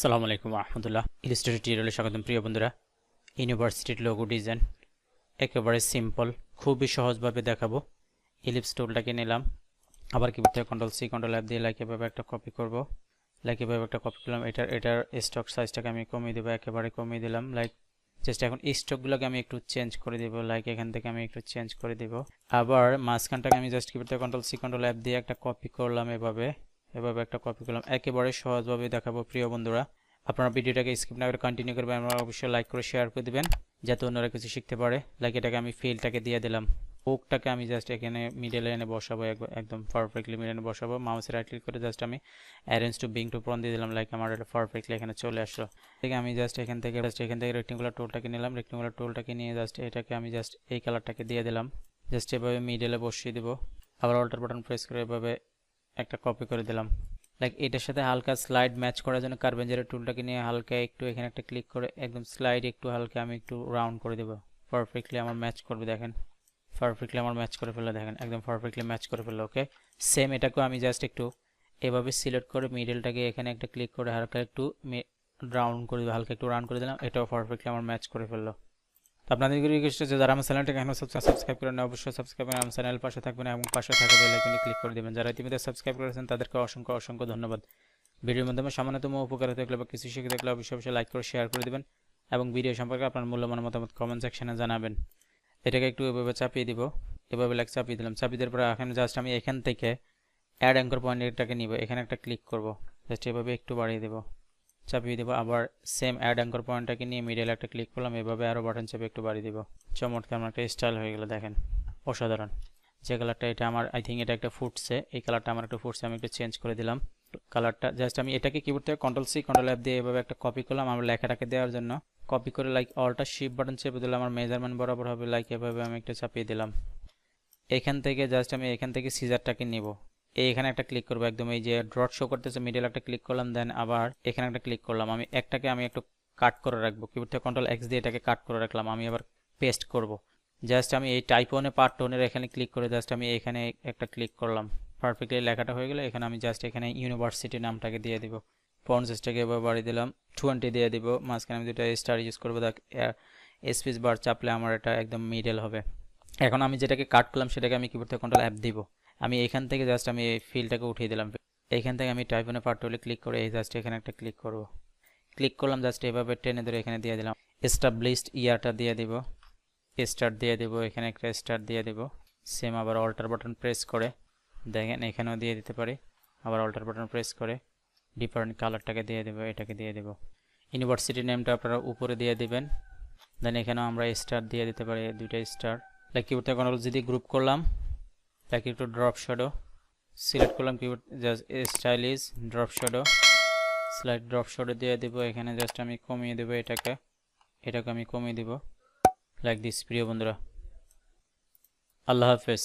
সালামু আলাইকুম রহমতুল্লাহ ইলিস্ট্রেটেড টিউটোরিয়ালে স্বাগতম প্রিয় বন্ধুরা। ইউনিভার্সিটির লোগো ডিজাইন একেবারে সিম্পল খুবই সহজভাবে দেখাবো। ইলিপস টুলটাকে নিলাম। আবার কিবোর্ড থেকে কন্ট্রোল সি কন্ট্রোল অ্যাপ দিয়ে লাইক এভাবে একটা কপি করব। লাইক এভাবে একটা কপি করলাম। এটার এটার স্টক সাইজটাকে আমি কমিয়ে দেবো, একেবারে কমিয়ে দিলাম। লাইক জাস্ট এখন স্টকগুলোকে আমি একটু চেঞ্জ করে দেবো। লাইক এখান থেকে আমি একটু চেঞ্জ করে দেবো। আবার মাঝখানটাকে আমি জাস্ট কিবোর্ড থেকে কন্ট্রোল সি কন্ট্রোল অ্যাপ দিয়ে একটা কপি করলাম এভাবে। এভাবে একটা কপি করলাম। একেবারে সহজভাবে দেখাবো, প্রিয় বন্ধুরা। আপনারা ভিডিওটাকে স্কিপ না করে কন্টিনিউ করবেন আপনারা অবশ্যই লাইক করে শেয়ার করে দেবেন, যাতে অন্যরা কিছু শিখতে পারে। লাইক এটাকে আমি ফিলটাকে দিয়ে দিলাম। ওকটাকে আমি জাস্ট এখানে মিডলে এনে বসাবো একদম পারফেক্টলি মিডলে বসাবো। মাউসে রাইট ক্লিক করে জাস্ট আমি arrange to bring to front দিয়ে দিলাম লাইক আমার এটা পারফেক্টলি এখানে চলে আসলো। ঠিক আমি জাস্ট এখান থেকে জাস্ট এখান থেকে রেক্টেঙ্গুলার টোলটাকে নিলাম। রেক্টেঙ্গুলার টোলটাকে নিয়ে জাস্ট এটাকে আমি জাস্ট এই কালারটাকে দিয়ে দিলাম। জাস্ট এভাবে মিডলে বসিয়ে দেবো। আবার অল্টার বাটন প্রেস করে এভাবে একটা কপি করে দিলাম। লাইক এটার সাথে হালকা স্লাইড ম্যাচ করার জন্য কার্বেঞ্জারের টুলটাকে নিয়ে হালকা একটু এখানে একটা ক্লিক করে, একদম স্লাইড একটু হালকা আমি একটু রাউন্ড করে দেবো। পারফেক্টলি আমার ম্যাচ করবে, দেখেন। পারফেক্টলি আমার ম্যাচ করে ফেলে দেখেন। একদম পারফেক্টলি ম্যাচ করে ফেলল ওকে সেম এটাকেও আমি জাস্ট একটু এভাবে সিলেক্ট করে মিডলটাকে এখানে একটা ক্লিক করে হালকা একটু রাউন্ড করে দেবো, হালকা একটু রাউন্ড করে দিলাম। এটাও পারফেক্টলি আমার ম্যাচ করে ফেলল। আপনাদের রিকোয়েস্ট হচ্ছে যারা আমার চ্যানেলটাকে এখনও সাবস্ক্রাইব করেন অবশ্যই সাবস্ক্রাইব করেন আমার চ্যানেল পাশে থাকবেন এবং পাশে থাকা বেল আইকনে ক্লিক করে দেবেন। যারা ইতিমধ্যে সাবস্ক্রাইব করেছেন, তাদেরকে অসংখ্য অসংখ্য ধন্যবাদ। ভিডিওর মাধ্যমে সামান্যতম উপকার থাকলে বা কিছু শিখে থাকলে অবশ্যই অবশ্যই লাইক করে শেয়ার করে দেবেন এবং ভিডিও সম্পর্কে আপনার মূল্যবান মতামত কমেন্ট সেকশনে জানাবেন। এটাকে একটু এভাবে চাপিয়ে দিব। এভাবে লাইক চাপিয়ে দিলাম। চাপিয়ে দেওয়ার পরে এখন জাস্ট আমি এখান থেকে অ্যাড অ্যাঙ্কর পয়েন্টটাকে নিব। এখানে একটা ক্লিক করব। জাস্ট এভাবে একটু বাড়িয়ে দেবো। চাপিয়ে দেবো। আবার সেম অ্যাড অ্যাঙ্কর পয়েন্টটাকে নিয়ে মিডিয়াল একটা ক্লিক করলাম, এভাবে আরও বাটন চাপে একটু বাড়িয়ে দেবো। চমৎকার আমার একটা স্টাইল হয়ে গেলো, দেখেন। অসাধারণ। যে কালারটা এটা আমার আই থিঙ্ক এটা একটা ফুটছে। এই কালারটা আমার একটা ফুটছে, আমি একটু চেঞ্জ করে দিলাম। কালারটা জাস্ট আমি এটাকে কিবোর্ড থেকে কন্ট্রোল সি কন্ট্রোল অ্যাপ দিয়ে এভাবে একটা কপি করলাম আমার লেখাটাকে দেওয়ার জন্য। কপি করে লাইক অলটা শিপ বাটন চেপে দিলাম আমার মেজারমেন্ট বরাবর হবে লাইক এভাবে আমি একটা চাপিয়ে দিলাম। এখান থেকে জাস্ট আমি এখান থেকে সিজারটাকে নিব। এখানে একটা ক্লিক করব, একদম এই যে ড্রট শো করতেছে মিডিল একটা ক্লিক করলাম দেন আবার এখানে একটা ক্লিক করলাম। আমি একটাকে আমি একটু কাট করে রাখব কিবোর্ড থেকে কন্ট্রোল এক্স দিয়ে এটাকে কাট করে রাখলাম, আমি আবার পেস্ট করব। জাস্ট আমি এই টাইপ ওনে পার্ট টোনের এখানে ক্লিক করে জাস্ট আমি এখানে একটা ক্লিক করলাম। পারফেক্টলি লেখাটা হয়ে গেলে, এখানে আমি জাস্ট এখানে ইউনিভার্সিটি নামটাকে দিয়ে দিব। সাইজটাকে এবার বাড়িয়ে দিলাম টোয়েন্টি দিয়ে দিব। মাঝখানে আমি দুটো স্টার ইউজ করব, দেখ স্পেস বার চাপলে আমার এটা একদম মিডল হবে। এখন আমি যেটাকে কাট করলাম, সেটাকে আমি কিবোর্ড থেকে কন্ট্রোল অ্যাপ দিব। আমি এখান থেকে জাস্ট আমি এই ফিলটাকে উঠিয়ে দিলাম। এখান থেকে আমি টাইপনে পার্টলে ক্লিক করে এই জাস্ট এখানে একটা ক্লিক করব। ক্লিক করলাম জাস্ট এভাবে টেনে ধরে এখানে দিয়ে দিলাম। এস্টাবলিশড ইয়ারটা দিয়ে দিব। স্টার্ট দিয়ে দিব, এখানে একটা স্টার্ট দিয়ে দিব। সেম আবার অল্টার বাটন প্রেস করে। দেখেন, এখানেও দিয়ে দিতে পারি। আবার অল্টার বাটন প্রেস করে। ডিফারেন্ট কালারটাকে দিয়ে দেবো, এটাকে দিয়ে দেবো। ইউনিভার্সিটি নেমটা আপনারা উপরে দিয়ে দেবেন। দেন এখানেও আমরা স্টার দিয়ে দিতে পারি, দুইটা স্টার লাইক কিবোর্ড থেকে কোনো যদি গ্রুপ করলাম। তাকে একটু ড্রপ শ্যাডো সিলেক্ট করলাম keyboard just stylish drop shadow slide drop shadow দিয়ে দেবো। এখানে জাস্ট আমি কমিয়ে দেবো এটাকে। এটাকে আমি কমিয়ে দেবো। লাইক দিস প্রিয় বন্ধুরা। আল্লাহ হাফেজ।